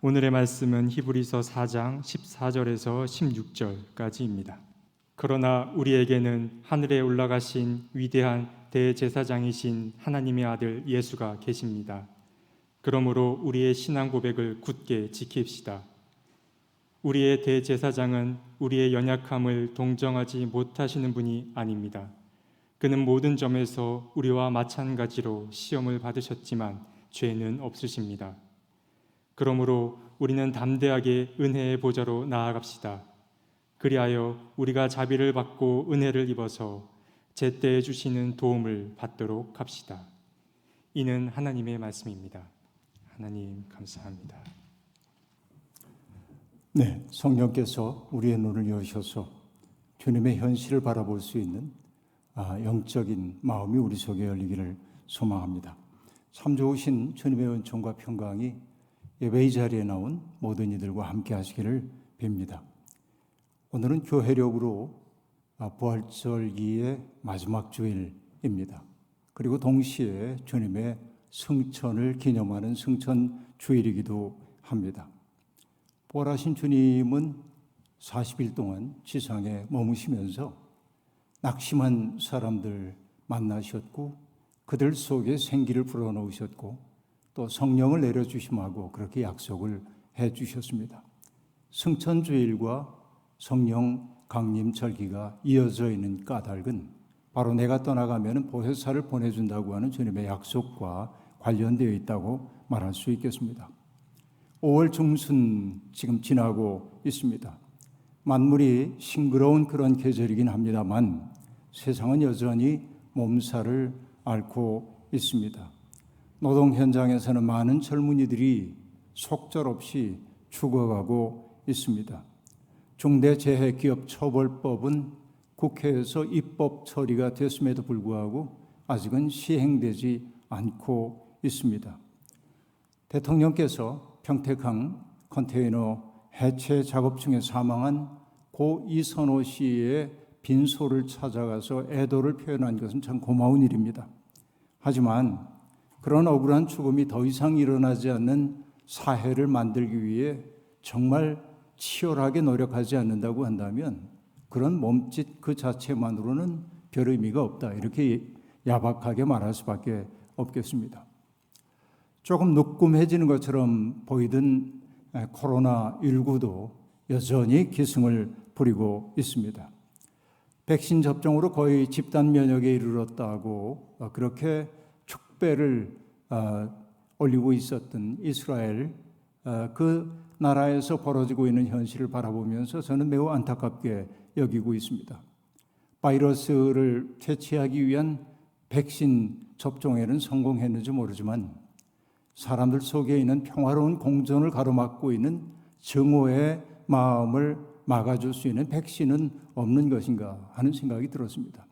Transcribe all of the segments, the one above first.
오늘의 말씀은 히브리서 4장 14절에서 16절까지입니다. 그러나 우리에게는 하늘에 올라가신 위대한 대제사장이신 하나님의 아들 예수가 계십니다. 그러므로 우리의 신앙 고백을 굳게 지킵시다. 우리의 대제사장은 우리의 연약함을 동정하지 못하시는 분이 아닙니다. 그는 모든 점에서 우리와 마찬가지로 시험을 받으셨지만 죄는 없으십니다. 그러므로 우리는 담대하게 은혜의 보좌로 나아갑시다. 그리하여 우리가 자비를 받고 은혜를 입어서 제때에 주시는 도움을 받도록 합시다. 이는 하나님의 말씀입니다. 하나님 감사합니다. 네, 성령께서 우리의 눈을 여셔서 주님의 현실을 바라볼 수 있는 아, 영적인 마음이 우리 속에 열리기를 소망합니다. 참 좋으신 주님의 은총과 평강이 예배의 자리에 나온 모든 이들과 함께 하시기를 빕니다. 오늘은 교회력으로 아, 부활절기의 마지막 주일입니다. 그리고 동시에 주님의 승천을 기념하는 승천 주일이기도 합니다. 부활하신 주님은 40일 동안 지상에 머무시면서 낙심한 사람들 만나셨고 그들 속에 생기를 불어넣으셨고 또 성령을 내려주심하고 그렇게 약속을 해 주셨습니다. 승천주일과 성령 강림 절기가 이어져 있는 까닭은 바로 내가 떠나가면 보혜사를 보내준다고 하는 주님의 약속과 관련되어 있다고 말할 수 있겠습니다. 5월 중순 지금 지나고 있습니다. 만물이 싱그러운 그런 계절이긴 합니다만 세상은 여전히 몸살을 앓고 있습니다. 노동 현장에서는 많은 젊은이들이 속절없이 죽어가고 있습니다. 중대재해기업처벌법은 국회에서 입법 처리가 됐음에도 불구하고 아직은 시행되지 않고 있습니다. 대통령께서 평택항 컨테이너 해체 작업 중에 사망한 고 이선호 씨의 빈소를 찾아가서 애도를 표현한 것은 참 고마운 일입니다. 하지만 그런 억울한 죽음이 더 이상 일어나지 않는 사회를 만들기 위해 정말 치열하게 노력하지 않는다고 한다면 그런 몸짓 그 자체만으로는 별 의미가 없다. 이렇게 야박하게 말할 수밖에 없겠습니다. 조금 누끔해지는 것처럼 보이던 코로나19도 여전히 기승을 부리고 있습니다. 백신 접종으로 거의 집단 면역에 이르렀다고 그렇게 축배를 올리고 있었던 이스라엘 그 나라에서 벌어지고 있는 현실을 바라보면서 저는 매우 안타깝게 여기고 있습니다. 바이러스를 퇴치하기 위한 백신 접종에는 성공했는지 모르지만 사람들 속에 있는 평화로운 공존을 가로막고 있는 증오의 마음을 막아줄 수 있는 백신은 없는 것인가 하는 생각이 들었습니다.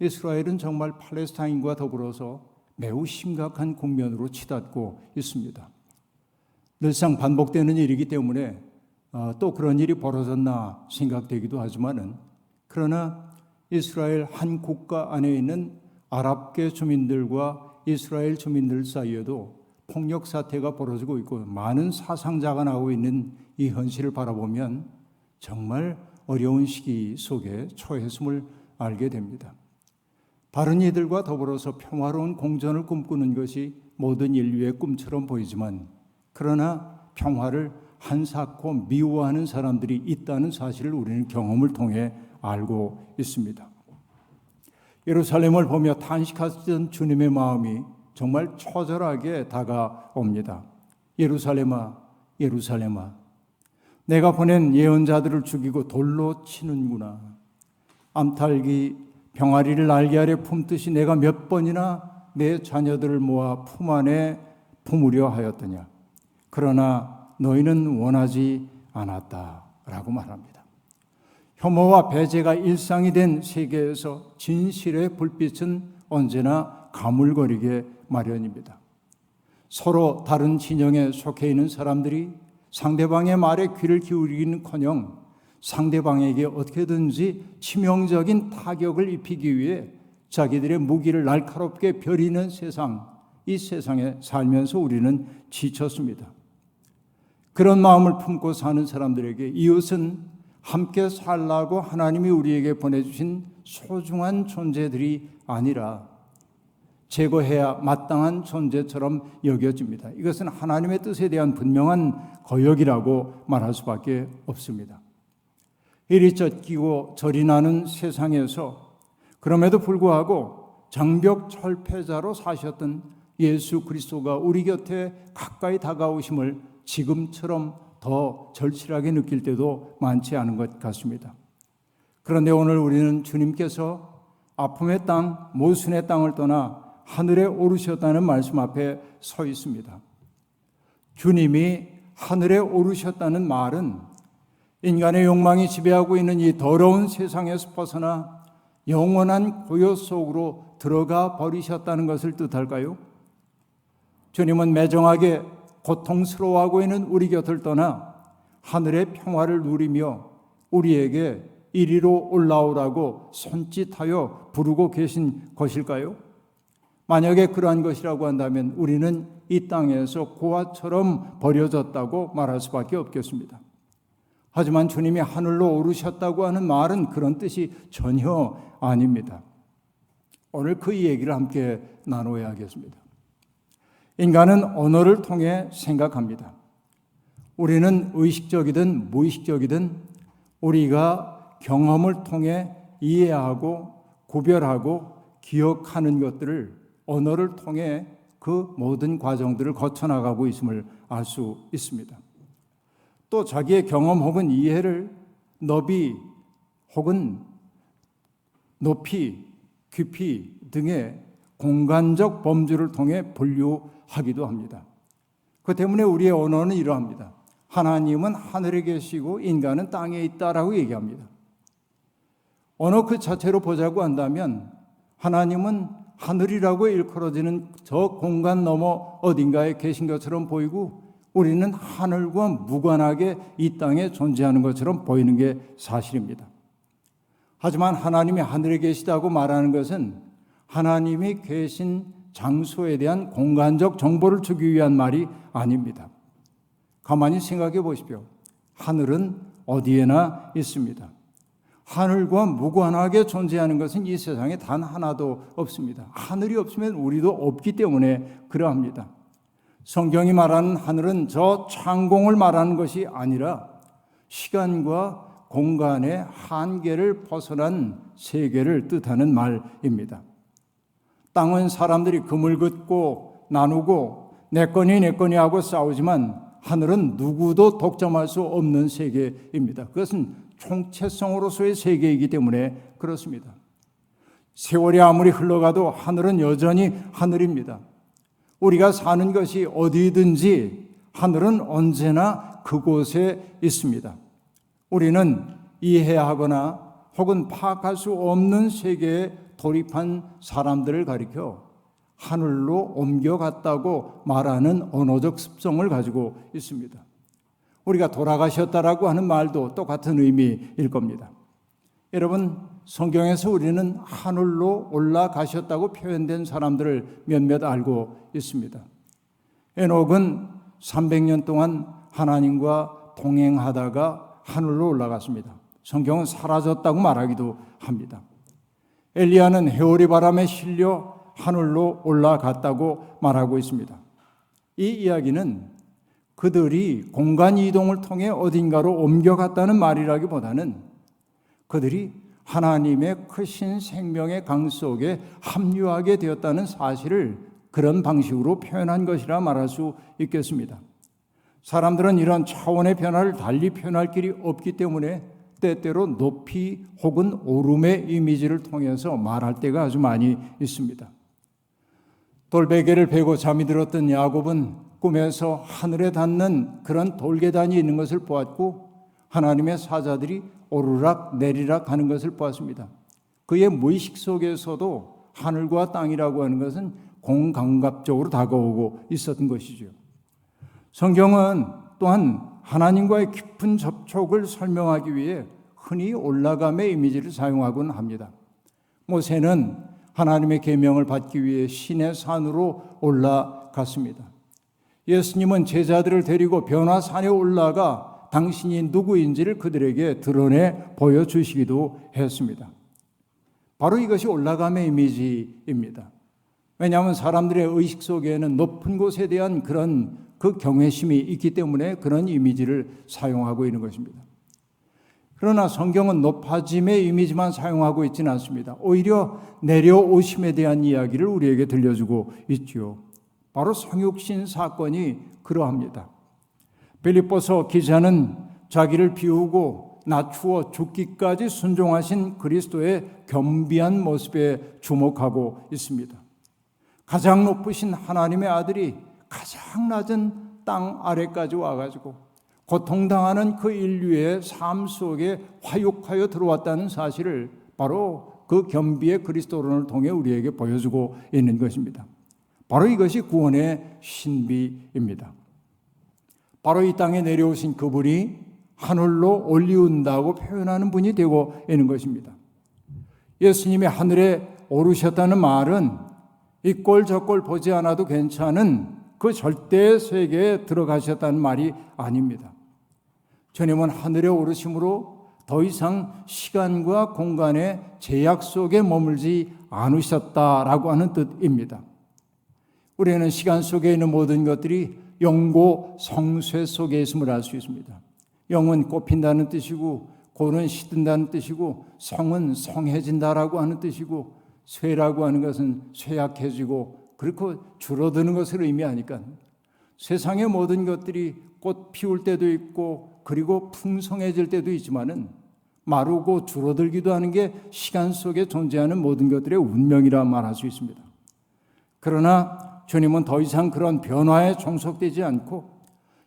이스라엘은 정말 팔레스타인과 더불어서 매우 심각한 국면으로 치닫고 있습니다. 늘상 반복되는 일이기 때문에 어, 또 그런 일이 벌어졌나 생각되기도 하지만은 그러나 이스라엘 한 국가 안에 있는 아랍계 주민들과 이스라엘 주민들 사이에도 폭력 사태가 벌어지고 있고 많은 사상자가 나오고 있는 이 현실을 바라보면 정말 어려운 시기 속에 처했음을 알게 됩니다. 다른 이들과 더불어서 평화로운 공존을 꿈꾸는 것이 모든 인류의 꿈처럼 보이지만 그러나 평화를 한사코 미워하는 사람들이 있다는 사실을 우리는 경험을 통해 알고 있습니다. 예루살렘을 보며 탄식하던 주님의 마음이 정말 처절하게 다가옵니다. 예루살렘아, 예루살렘아, 내가 보낸 예언자들을 죽이고 돌로 치는구나. 암탈기 병아리를 날개 아래 품듯이 내가 몇 번이나 내 자녀들을 모아 품 안에 품으려 하였더냐. 그러나 너희는 원하지 않았다 라고 말합니다. 혐오와 배제가 일상이 된 세계에서 진실의 불빛은 언제나 가물거리게 마련입니다. 서로 다른 진영에 속해 있는 사람들이 상대방의 말에 귀를 기울이기는 커녕 상대방에게 어떻게든지 치명적인 타격을 입히기 위해 자기들의 무기를 날카롭게 벼리는 세상, 이 세상에 살면서 우리는 지쳤습니다. 그런 마음을 품고 사는 사람들에게 이웃은 함께 살라고 하나님이 우리에게 보내주신 소중한 존재들이 아니라 제거해야 마땅한 존재처럼 여겨집니다. 이것은 하나님의 뜻에 대한 분명한 거역이라고 말할 수밖에 없습니다. 이리 쫓기고 저리 나는 세상에서 그럼에도 불구하고 장벽 철폐자로 사셨던 예수 그리스도가 우리 곁에 가까이 다가오심을 지금처럼 더 절실하게 느낄 때도 많지 않은 것 같습니다. 그런데 오늘 우리는 주님께서 아픔의 땅, 모순의 땅을 떠나 하늘에 오르셨다는 말씀 앞에 서 있습니다. 주님이 하늘에 오르셨다는 말은 인간의 욕망이 지배하고 있는 이 더러운 세상에서 벗어나 영원한 고요 속으로 들어가 버리셨다는 것을 뜻할까요? 주님은 매정하게 고통스러워하고 있는 우리 곁을 떠나 하늘의 평화를 누리며 우리에게 이리로 올라오라고 손짓하여 부르고 계신 것일까요? 만약에 그러한 것이라고 한다면 우리는 이 땅에서 고아처럼 버려졌다고 말할 수밖에 없겠습니다. 하지만 주님이 하늘로 오르셨다고 하는 말은 그런 뜻이 전혀 아닙니다. 오늘 그 얘기를 함께 나눠야 하겠습니다. 인간은 언어를 통해 생각합니다. 우리는 의식적이든 무의식적이든 우리가 경험을 통해 이해하고 구별하고 기억하는 것들을 언어를 통해 그 모든 과정들을 거쳐 나가고 있음을 알 수 있습니다. 또 자기의 경험 혹은 이해를 너비 혹은 높이, 깊이 등의 공간적 범주를 통해 분류하기도 합니다. 그 때문에 우리의 언어는 이러합니다. 하나님은 하늘에 계시고 인간은 땅에 있다라고 얘기합니다. 언어 그 자체로 보자고 한다면 하나님은 하늘이라고 일컬어지는 저 공간 너머 어딘가에 계신 것처럼 보이고 우리는 하늘과 무관하게 이 땅에 존재하는 것처럼 보이는 게 사실입니다. 하지만 하나님이 하늘에 계시다고 말하는 것은 하나님이 계신 장소에 대한 공간적 정보를 주기 위한 말이 아닙니다. 가만히 생각해 보십시오. 하늘은 어디에나 있습니다. 하늘과 무관하게 존재하는 것은 이 세상에 단 하나도 없습니다. 하늘이 없으면 우리도 없기 때문에 그러합니다. 성경이 말하는 하늘은 저 창공을 말하는 것이 아니라 시간과 공간의 한계를 벗어난 세계를 뜻하는 말입니다. 땅은 사람들이 금을 긋고 나누고 내 거니 내 거니 하고 싸우지만 하늘은 누구도 독점할 수 없는 세계입니다. 그것은 총체성으로서의 세계이기 때문에 그렇습니다. 세월이 아무리 흘러가도 하늘은 여전히 하늘입니다. 우리가 사는 것이 어디든지 하늘은 언제나 그곳에 있습니다. 우리는 이해하거나 혹은 파악할 수 없는 세계에 돌입한 사람들을 가리켜 하늘로 옮겨갔다고 말하는 언어적 습성을 가지고 있습니다. 우리가 돌아가셨다라고 하는 말도 똑같은 의미일 겁니다. 여러분, 성경에서 우리는 하늘로 올라가셨다고 표현된 사람들을 몇몇 알고 있습니다. 에녹은 300년 동안 하나님과 동행하다가 하늘로 올라갔습니다. 성경은 사라졌다고 말하기도 합니다. 엘리야는 해오리 바람에 실려 하늘로 올라갔다고 말하고 있습니다. 이 이야기는 그들이 공간 이동을 통해 어딘가로 옮겨갔다는 말이라기보다는 그들이 하나님의 크신 생명의 강 속에 합류하게 되었다는 사실을 그런 방식으로 표현한 것이라 말할 수 있겠습니다. 사람들은 이런 차원의 변화를 달리 표현할 길이 없기 때문에 때때로 높이 혹은 오름의 이미지를 통해서 말할 때가 아주 많이 있습니다. 돌베개를 베고 잠이 들었던 야곱은 꿈에서 하늘에 닿는 그런 돌계단이 있는 것을 보았고 하나님의 사자들이 오르락 내리락 하는 것을 보았습니다. 그의 무의식 속에서도 하늘과 땅이라고 하는 것은 공감각적으로 다가오고 있었던 것이죠. 성경은 또한 하나님과의 깊은 접촉을 설명하기 위해 흔히 올라감의 이미지를 사용하곤 합니다. 모세는 하나님의 계명을 받기 위해 신의 산으로 올라갔습니다. 예수님은 제자들을 데리고 변화산에 올라가 당신이 누구인지를 그들에게 드러내 보여주시기도 했습니다. 바로 이것이 올라감의 이미지입니다. 왜냐하면 사람들의 의식 속에는 높은 곳에 대한 그런 그 경외심이 있기 때문에 그런 이미지를 사용하고 있는 것입니다. 그러나 성경은 높아짐의 이미지만 사용하고 있지는 않습니다. 오히려 내려오심에 대한 이야기를 우리에게 들려주고 있지요. 바로 성육신 사건이 그러합니다. 빌립보서 기자는 자기를 비우고 낮추어 죽기까지 순종하신 그리스도의 겸비한 모습에 주목하고 있습니다. 가장 높으신 하나님의 아들이 가장 낮은 땅 아래까지 와가지고 고통당하는 그 인류의 삶 속에 화육하여 들어왔다는 사실을 바로 그 겸비의 그리스도론을 통해 우리에게 보여주고 있는 것입니다. 바로 이것이 구원의 신비입니다. 바로 이 땅에 내려오신 그분이 하늘로 올리운다고 표현하는 분이 되고 있는 것입니다. 예수님이 하늘에 오르셨다는 말은 이 꼴 저 꼴 보지 않아도 괜찮은 그 절대 세계에 들어가셨다는 말이 아닙니다. 주님은 하늘에 오르심으로 더 이상 시간과 공간의 제약 속에 머물지 않으셨다라고 하는 뜻입니다. 우리는 시간 속에 있는 모든 것들이 영고 성쇠 속에 있음을 알 수 있습니다. 영은 꽃핀다는 뜻이고 고는 시든다는 뜻이고 성은 성해진다라고 하는 뜻이고 쇠라고 하는 것은 쇠약해지고 그렇고 줄어드는 것을 의미하니까 세상의 모든 것들이 꽃 피울 때도 있고 그리고 풍성해질 때도 있지만은 마르고 줄어들기도 하는 게 시간 속에 존재하는 모든 것들의 운명이라 말할 수 있습니다. 그러나 주님은 더 이상 그런 변화에 종속되지 않고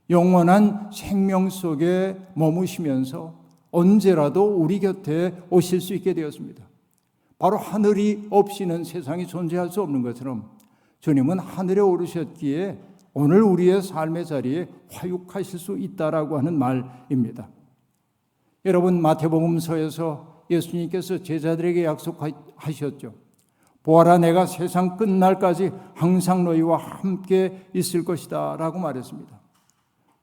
영원한 생명 속에 머무시면서 언제라도 우리 곁에 오실 수 있게 되었습니다. 바로 하늘이 없이는 세상이 존재할 수 없는 것처럼 주님은 하늘에 오르셨기에 오늘 우리의 삶의 자리에 화육하실 수 있다라고 하는 말입니다. 여러분 마태복음서에서 예수님께서 제자들에게 약속하셨죠. 보아라 내가 세상 끝날까지 항상 너희와 함께 있을 것이다 라고 말했습니다.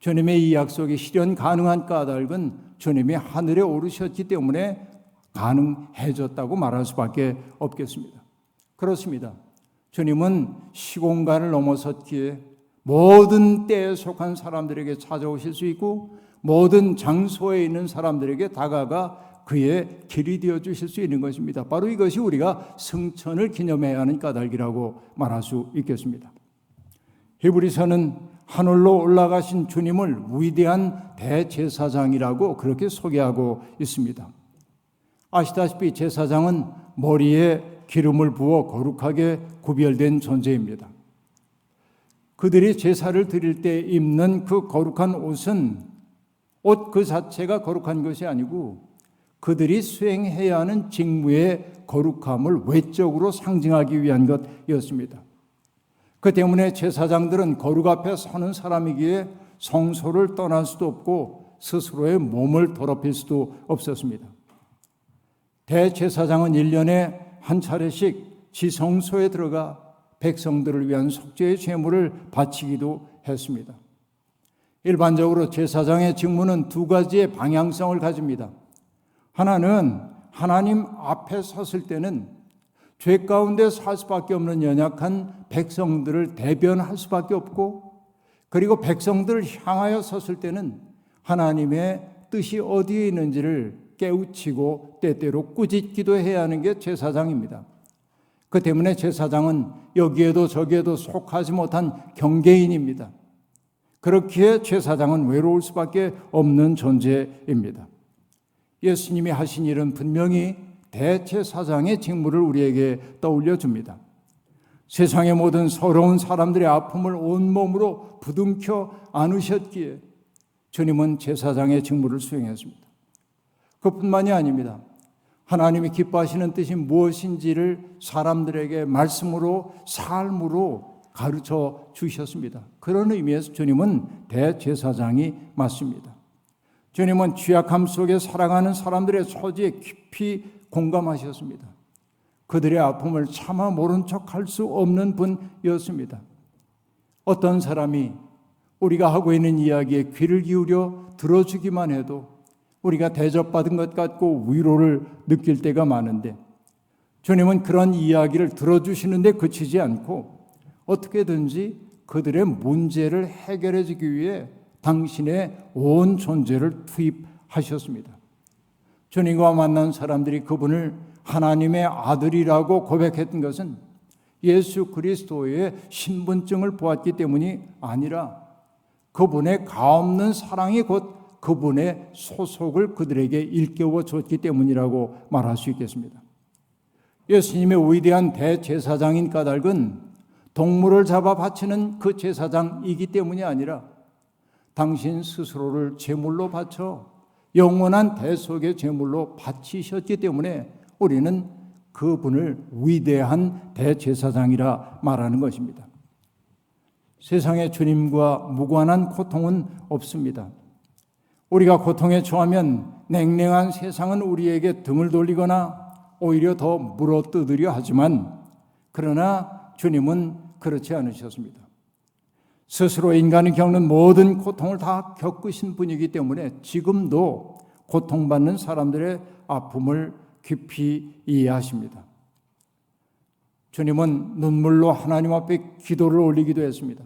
주님의 이 약속이 실현 가능한 까닭은 주님이 하늘에 오르셨기 때문에 가능해졌다고 말할 수밖에 없겠습니다. 그렇습니다. 주님은 시공간을 넘어섰기에 모든 때에 속한 사람들에게 찾아오실 수 있고 모든 장소에 있는 사람들에게 다가가 그의 길이 되어 주실 수 있는 것입니다. 바로 이것이 우리가 승천을 기념해야 하는 까닭이라고 말할 수 있겠습니다. 히브리서는 하늘로 올라가신 주님을 위대한 대제사장이라고 그렇게 소개하고 있습니다. 아시다시피 제사장은 머리에 기름을 부어 거룩하게 구별된 존재입니다. 그들이 제사를 드릴 때 입는 그 거룩한 옷은 옷 그 자체가 거룩한 것이 아니고 그들이 수행해야 하는 직무의 거룩함을 외적으로 상징하기 위한 것이었습니다. 그 때문에 제사장들은 거룩 앞에 서는 사람이기에 성소를 떠날 수도 없고 스스로의 몸을 더럽힐 수도 없었습니다. 대제사장은 1년에 한 차례씩 지성소에 들어가 백성들을 위한 속죄의 제물을 바치기도 했습니다. 일반적으로 제사장의 직무는 두 가지의 방향성을 가집니다. 하나는 하나님 앞에 섰을 때는 죄 가운데 살 수밖에 없는 연약한 백성들을 대변할 수밖에 없고 그리고 백성들을 향하여 섰을 때는 하나님의 뜻이 어디에 있는지를 깨우치고 때때로 꾸짖기도 해야 하는 게 제사장입니다. 그 때문에 제사장은 여기에도 저기에도 속하지 못한 경계인입니다. 그렇기에 제사장은 외로울 수밖에 없는 존재입니다. 예수님이 하신 일은 분명히 대제사장의 직무를 우리에게 떠올려 줍니다. 세상의 모든 서러운 사람들의 아픔을 온몸으로 부둥켜 안으셨기에 주님은 제사장의 직무를 수행했습니다. 그뿐만이 아닙니다. 하나님이 기뻐하시는 뜻이 무엇인지를 사람들에게 말씀으로 삶으로 가르쳐 주셨습니다. 그런 의미에서 주님은 대제사장이 맞습니다. 주님은 취약함 속에 살아가는 사람들의 처지에 깊이 공감하셨습니다. 그들의 아픔을 차마 모른 척 할 수 없는 분이었습니다. 어떤 사람이 우리가 하고 있는 이야기에 귀를 기울여 들어주기만 해도 우리가 대접받은 것 같고 위로를 느낄 때가 많은데 주님은 그런 이야기를 들어주시는데 그치지 않고 어떻게든지 그들의 문제를 해결해 주기 위해 당신의 온 존재를 투입하셨습니다. 주님과 만난 사람들이 그분을 하나님의 아들이라고 고백했던 것은 예수 그리스도의 신분증을 보았기 때문이 아니라 그분의 가없는 사랑이 곧 그분의 소속을 그들에게 일깨워 줬기 때문이라고 말할 수 있겠습니다. 예수님의 위대한 대제사장인 까닭은 동물을 잡아 바치는 그 제사장이기 때문이 아니라 당신 스스로를 제물로 바쳐 영원한 대속의 제물로 바치셨기 때문에 우리는 그분을 위대한 대제사장이라 말하는 것입니다. 세상에 주님과 무관한 고통은 없습니다. 우리가 고통에 처하면 냉랭한 세상은 우리에게 등을 돌리거나 오히려 더 물어뜯으려 하지만 그러나 주님은 그렇지 않으셨습니다. 스스로 인간이 겪는 모든 고통을 다 겪으신 분이기 때문에 지금도 고통받는 사람들의 아픔을 깊이 이해하십니다. 주님은 눈물로 하나님 앞에 기도를 올리기도 했습니다.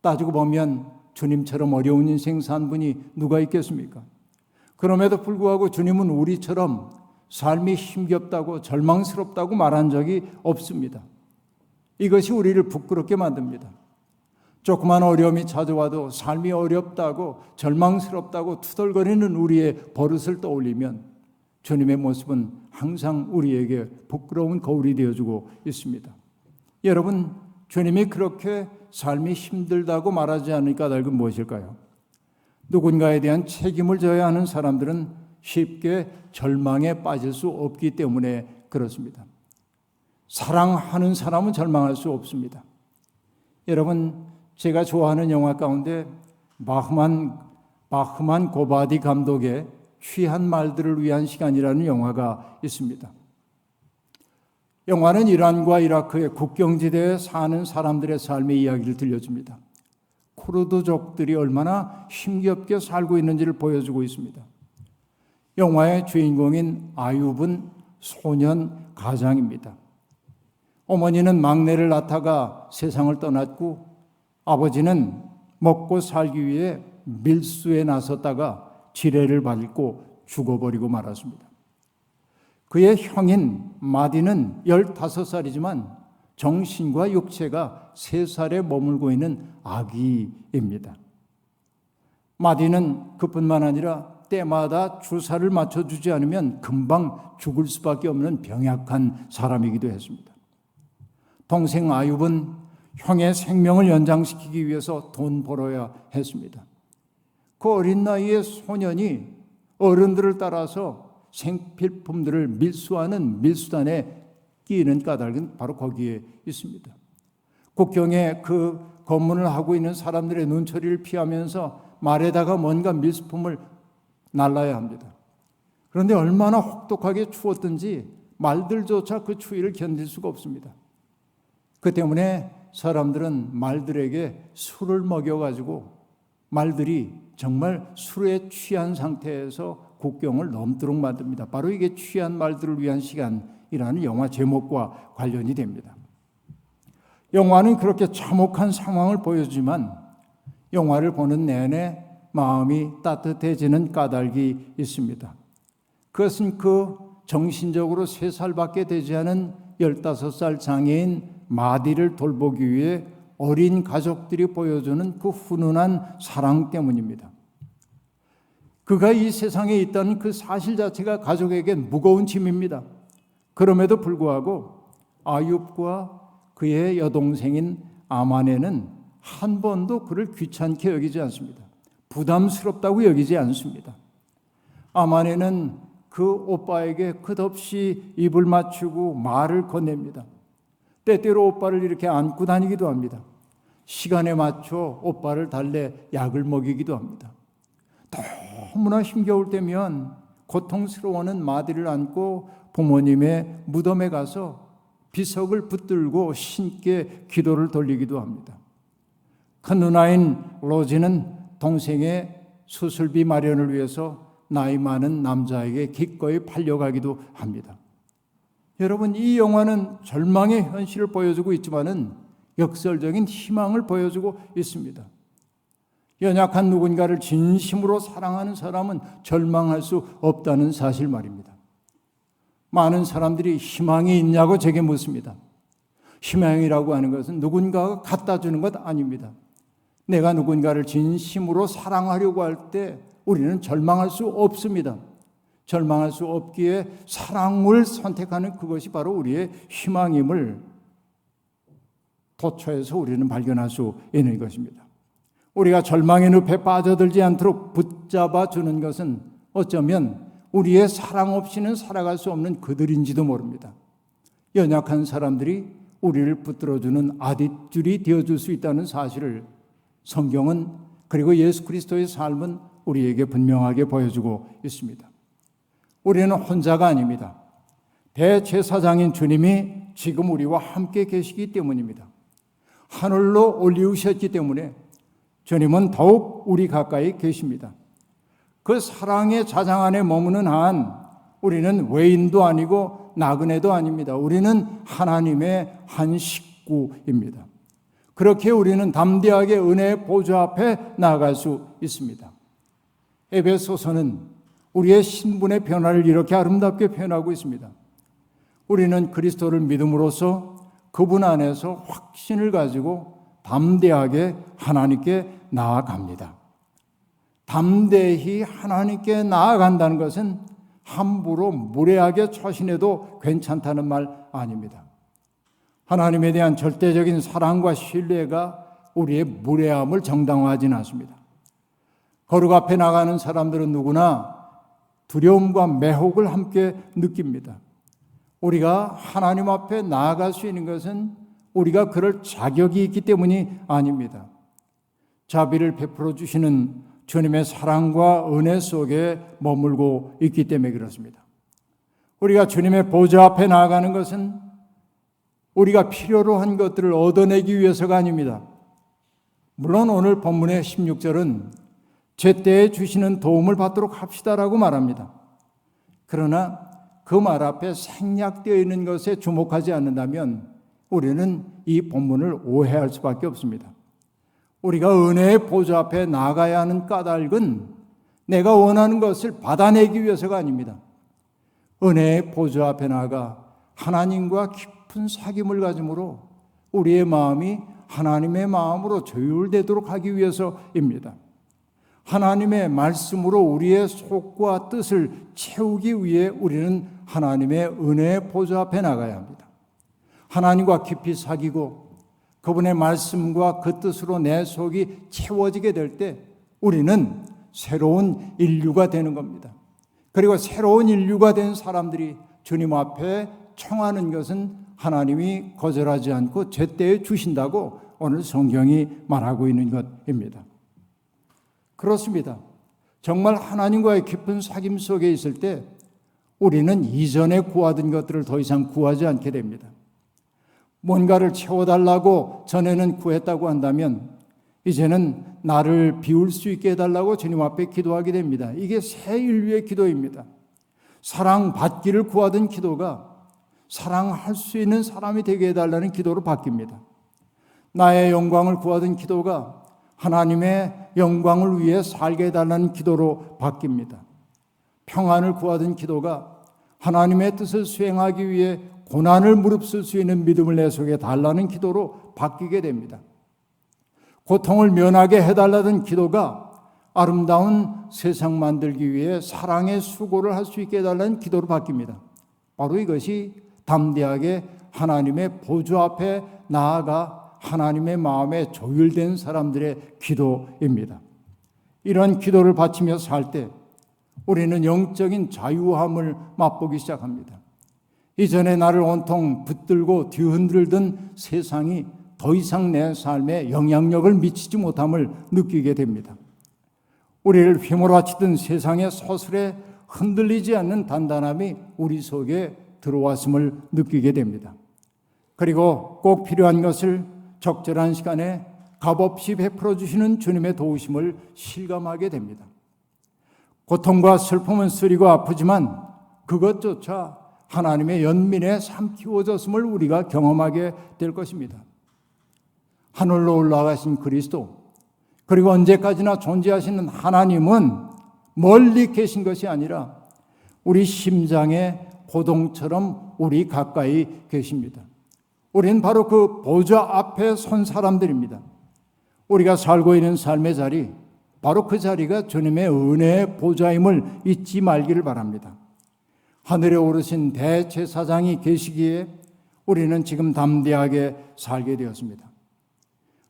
따지고 보면 주님처럼 어려운 인생 산 분이 누가 있겠습니까? 그럼에도 불구하고 주님은 우리처럼 삶이 힘겹다고 절망스럽다고 말한 적이 없습니다. 이것이 우리를 부끄럽게 만듭니다. 조그만 어려움이 찾아와도 삶이 어렵다고 절망스럽다고 투덜거리는 우리의 버릇을 떠올리면 주님의 모습은 항상 우리에게 부끄러운 거울이 되어주고 있습니다. 여러분, 주님이 그렇게 삶이 힘들다고 말하지 않을 까닭은 무엇일까요? 누군가에 대한 책임을 져야 하는 사람들은 쉽게 절망에 빠질 수 없기 때문에 그렇습니다. 사랑하는 사람은 절망할 수 없습니다. 여러분, 제가 좋아하는 영화 가운데 마흐만 마흐만 고바디 감독의 취한 말들을 위한 시간이라는 영화가 있습니다. 영화는 이란과 이라크의 국경지대에 사는 사람들의 삶의 이야기를 들려줍니다. 쿠르드족들이 얼마나 힘겹게 살고 있는지를 보여주고 있습니다. 영화의 주인공인 아윳은 소년 가장입니다. 어머니는 막내를 낳다가 세상을 떠났고 아버지는 먹고 살기 위해 밀수에 나섰다가 지뢰를 밟고 죽어버리고 말았습니다. 그의 형인 마디는 15살이지만 정신과 육체가 3살에 머물고 있는 아기입니다. 마디는 그뿐만 아니라 때마다 주사를 맞춰주지 않으면 금방 죽을 수밖에 없는 병약한 사람이기도 했습니다. 동생 아윳은 형의 생명을 연장시키기 위해서 돈 벌어야 했습니다. 그 어린 나이에 소년이 어른들을 따라서 생필품들을 밀수하는 밀수단에 끼는 까닭은 바로 거기에 있습니다. 국경에 그 검문을 하고 있는 사람들의 눈초리를 피하면서 말에다가 뭔가 밀수품을 날라야 합니다. 그런데 얼마나 혹독하게 추웠든지 말들조차 그 추위를 견딜 수가 없습니다. 그 때문에 사람들은 말들에게 술을 먹여가지고 말들이 정말 술에 취한 상태에서 국경을 넘도록 만듭니다. 바로 이게 취한 말들을 위한 시간이라는 영화 제목과 관련이 됩니다. 영화는 그렇게 참혹한 상황을 보여주지만 영화를 보는 내내 마음이 따뜻해지는 까닭이 있습니다. 그것은 그 정신적으로 세 살밖에 되지 않은 15살 장애인 마디를 돌보기 위해 어린 가족들이 보여주는 그 훈훈한 사랑 때문입니다. 그가 이 세상에 있다는 그 사실 자체가 가족에겐 무거운 짐입니다. 그럼에도 불구하고 아윳과 그의 여동생인 아만에는 한 번도 그를 귀찮게 여기지 않습니다. 부담스럽다고 여기지 않습니다. 아만에는 그 오빠에게 끝없이 입을 맞추고 말을 건넵니다. 때때로 오빠를 이렇게 안고 다니기도 합니다. 시간에 맞춰 오빠를 달래 약을 먹이기도 합니다. 너무나 힘겨울 때면 고통스러워하는 마디를 안고 부모님의 무덤에 가서 비석을 붙들고 신께 기도를 돌리기도 합니다. 큰 누나인 로지는 동생의 수술비 마련을 위해서 나이 많은 남자에게 기꺼이 팔려가기도 합니다. 여러분 이 영화는 절망의 현실을 보여주고 있지만은 역설적인 희망을 보여주고 있습니다. 연약한 누군가를 진심으로 사랑하는 사람은 절망할 수 없다는 사실 말입니다. 많은 사람들이 희망이 있냐고 제게 묻습니다. 희망이라고 하는 것은 누군가가 갖다 주는 것 아닙니다. 내가 누군가를 진심으로 사랑하려고 할 때 우리는 절망할 수 없습니다. 절망할 수 없기에 사랑을 선택하는 그것이 바로 우리의 희망임을 도처에서 우리는 발견할 수 있는 것입니다. 우리가 절망의 늪에 빠져들지 않도록 붙잡아 주는 것은 어쩌면 우리의 사랑 없이는 살아갈 수 없는 그들인지도 모릅니다. 연약한 사람들이 우리를 붙들어주는 아뒷줄이 되어줄 수 있다는 사실을 성경은 그리고 예수 그리스도의 삶은 우리에게 분명하게 보여주고 있습니다. 우리는 혼자가 아닙니다. 대제사장인 주님이 지금 우리와 함께 계시기 때문입니다. 하늘로 올리우셨기 때문에 주님은 더욱 우리 가까이 계십니다. 그 사랑의 자장 안에 머무는 한 우리는 외인도 아니고 나그네도 아닙니다. 우리는 하나님의 한 식구입니다. 그렇게 우리는 담대하게 은혜의 보좌 앞에 나아갈 수 있습니다. 에베소서는 우리의 신분의 변화를 이렇게 아름답게 표현하고 있습니다. 우리는 그리스도를 믿음으로써 그분 안에서 확신을 가지고 담대하게 하나님께 나아갑니다. 담대히 하나님께 나아간다는 것은 함부로 무례하게 처신해도 괜찮다는 말 아닙니다. 하나님에 대한 절대적인 사랑과 신뢰가 우리의 무례함을 정당화하지는 않습니다. 거룩 앞에 나가는 사람들은 누구나 두려움과 매혹을 함께 느낍니다. 우리가 하나님 앞에 나아갈 수 있는 것은 우리가 그럴 자격이 있기 때문이 아닙니다. 자비를 베풀어 주시는 주님의 사랑과 은혜 속에 머물고 있기 때문에 그렇습니다. 우리가 주님의 보좌 앞에 나아가는 것은 우리가 필요로 한 것들을 얻어내기 위해서가 아닙니다. 물론 오늘 본문의 16절은 제때에 주시는 도움을 받도록 합시다라고 말합니다. 그러나 그 말 앞에 생략되어 있는 것에 주목하지 않는다면 우리는 이 본문을 오해할 수밖에 없습니다. 우리가 은혜의 보좌 앞에 나가야 하는 까닭은 내가 원하는 것을 받아내기 위해서가 아닙니다. 은혜의 보좌 앞에 나가 하나님과 깊은 사귐을 가짐으로 우리의 마음이 하나님의 마음으로 조율되도록 하기 위해서입니다. 하나님의 말씀으로 우리의 속과 뜻을 채우기 위해 우리는 하나님의 은혜의 보좌 앞에 나가야 합니다. 하나님과 깊이 사귀고 그분의 말씀과 그 뜻으로 내 속이 채워지게 될 때 우리는 새로운 인류가 되는 겁니다. 그리고 새로운 인류가 된 사람들이 주님 앞에 청하는 것은 하나님이 거절하지 않고 제때에 주신다고 오늘 성경이 말하고 있는 것입니다. 그렇습니다. 정말 하나님과의 깊은 사귐 속에 있을 때 우리는 이전에 구하던 것들을 더 이상 구하지 않게 됩니다. 뭔가를 채워달라고 전에는 구했다고 한다면 이제는 나를 비울 수 있게 해달라고 주님 앞에 기도하게 됩니다. 이게 새 인류의 기도입니다. 사랑받기를 구하던 기도가 사랑할 수 있는 사람이 되게 해달라는 기도로 바뀝니다. 나의 영광을 구하던 기도가 하나님의 영광을 위해 살게 해달라는 기도로 바뀝니다. 평안을 구하던 기도가 하나님의 뜻을 수행하기 위해 고난을 무릅쓸 수 있는 믿음을 내 속에 달라는 기도로 바뀌게 됩니다. 고통을 면하게 해달라던 기도가 아름다운 세상 만들기 위해 사랑의 수고를 할 수 있게 해달라는 기도로 바뀝니다. 바로 이것이 담대하게 하나님의 보좌 앞에 나아가 하나님의 마음에 조율된 사람들의 기도입니다. 이런 기도를 바치며 살 때 우리는 영적인 자유함을 맛보기 시작합니다. 이전에 나를 온통 붙들고 뒤흔들던 세상이 더 이상 내 삶에 영향력을 미치지 못함을 느끼게 됩니다. 우리를 휘몰아치던 세상의 서술에 흔들리지 않는 단단함이 우리 속에 들어왔음을 느끼게 됩니다. 그리고 꼭 필요한 것을 적절한 시간에 값없이 베풀어 주시는 주님의 도우심을 실감하게 됩니다. 고통과 슬픔은 쓰리고 아프지만 그것조차 하나님의 연민에 삼키워졌음을 우리가 경험하게 될 것입니다. 하늘로 올라가신 그리스도 그리고 언제까지나 존재하시는 하나님은 멀리 계신 것이 아니라 우리 심장의 고동처럼 우리 가까이 계십니다. 우리는 바로 그 보좌 앞에 선 사람들입니다. 우리가 살고 있는 삶의 자리, 바로 그 자리가 주님의 은혜의 보좌임을 잊지 말기를 바랍니다. 하늘에 오르신 대제사장이 계시기에 우리는 지금 담대하게 살게 되었습니다.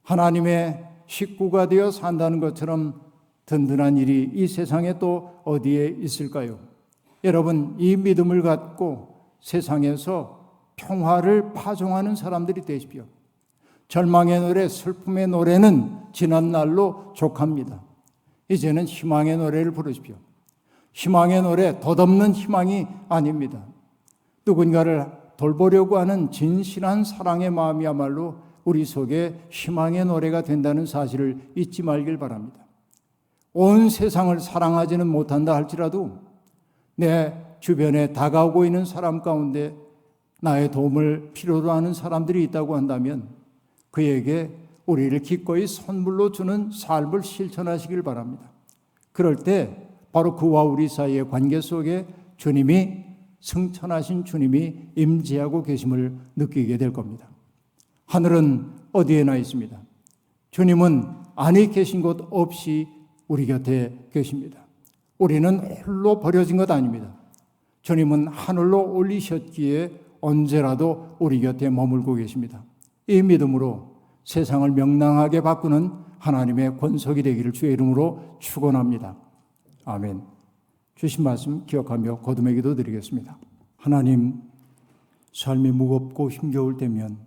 하나님의 식구가 되어 산다는 것처럼 든든한 일이 이 세상에 또 어디에 있을까요? 여러분, 이 믿음을 갖고 세상에서 평화를 파종하는 사람들이 되십시오. 절망의 노래, 슬픔의 노래는 지난 날로 족합니다. 이제는 희망의 노래를 부르십시오. 희망의 노래, 덧없는 희망이 아닙니다. 누군가를 돌보려고 하는 진실한 사랑의 마음이야말로 우리 속에 희망의 노래가 된다는 사실을 잊지 말길 바랍니다. 온 세상을 사랑하지는 못한다 할지라도 내 주변에 다가오고 있는 사람 가운데 나의 도움을 필요로 하는 사람들이 있다고 한다면 그에게 우리를 기꺼이 선물로 주는 삶을 실천하시길 바랍니다. 그럴 때 바로 그와 우리 사이의 관계 속에 주님이 승천하신 주님이 임재하고 계심을 느끼게 될 겁니다. 하늘은 어디에나 있습니다. 주님은 안에 계신 곳 없이 우리 곁에 계십니다. 우리는 홀로 버려진 것 아닙니다. 주님은 하늘로 올리셨기에 언제라도 우리 곁에 머물고 계십니다. 이 믿음으로 세상을 명랑하게 바꾸는 하나님의 권속이 되기를 주의 이름으로 축원합니다. 아멘. 주신 말씀 기억하며 거듭의 기도 드리겠습니다. 하나님, 삶이 무겁고 힘겨울 때면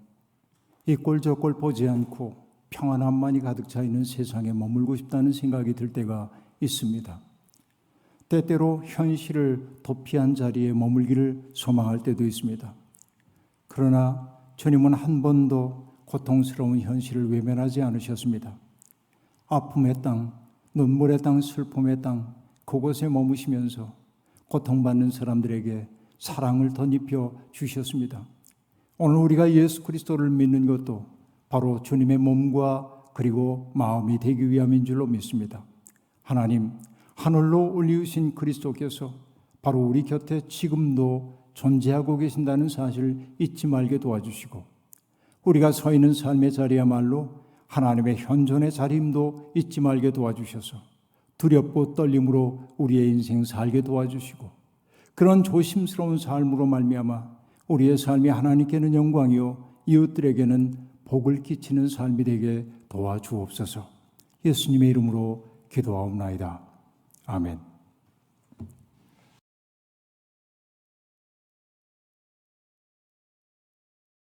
이 꼴저꼴 보지 않고 평안함만이 가득 차 있는 세상에 머물고 싶다는 생각이 들 때가 있습니다. 때때로 현실을 도피한 자리에 머물기를 소망할 때도 있습니다. 그러나 주님은 한 번도 고통스러운 현실을 외면하지 않으셨습니다. 아픔의 땅, 눈물의 땅, 슬픔의 땅, 그곳에 머무시면서 고통받는 사람들에게 사랑을 덧입혀 주셨습니다. 오늘 우리가 예수 그리스도를 믿는 것도 바로 주님의 몸과 그리고 마음이 되기 위함인 줄로 믿습니다. 하나님, 하늘로 올리우신 그리스도께서 바로 우리 곁에 지금도 존재하고 계신다는 사실을 잊지 말게 도와주시고 우리가 서 있는 삶의 자리야말로 하나님의 현존의 자리임도 잊지 말게 도와주셔서 두렵고 떨림으로 우리의 인생 살게 도와주시고 그런 조심스러운 삶으로 말미암아 우리의 삶이 하나님께는 영광이요 이웃들에게는 복을 끼치는 삶이 되게 도와주옵소서. 예수님의 이름으로 기도하옵나이다. 아멘.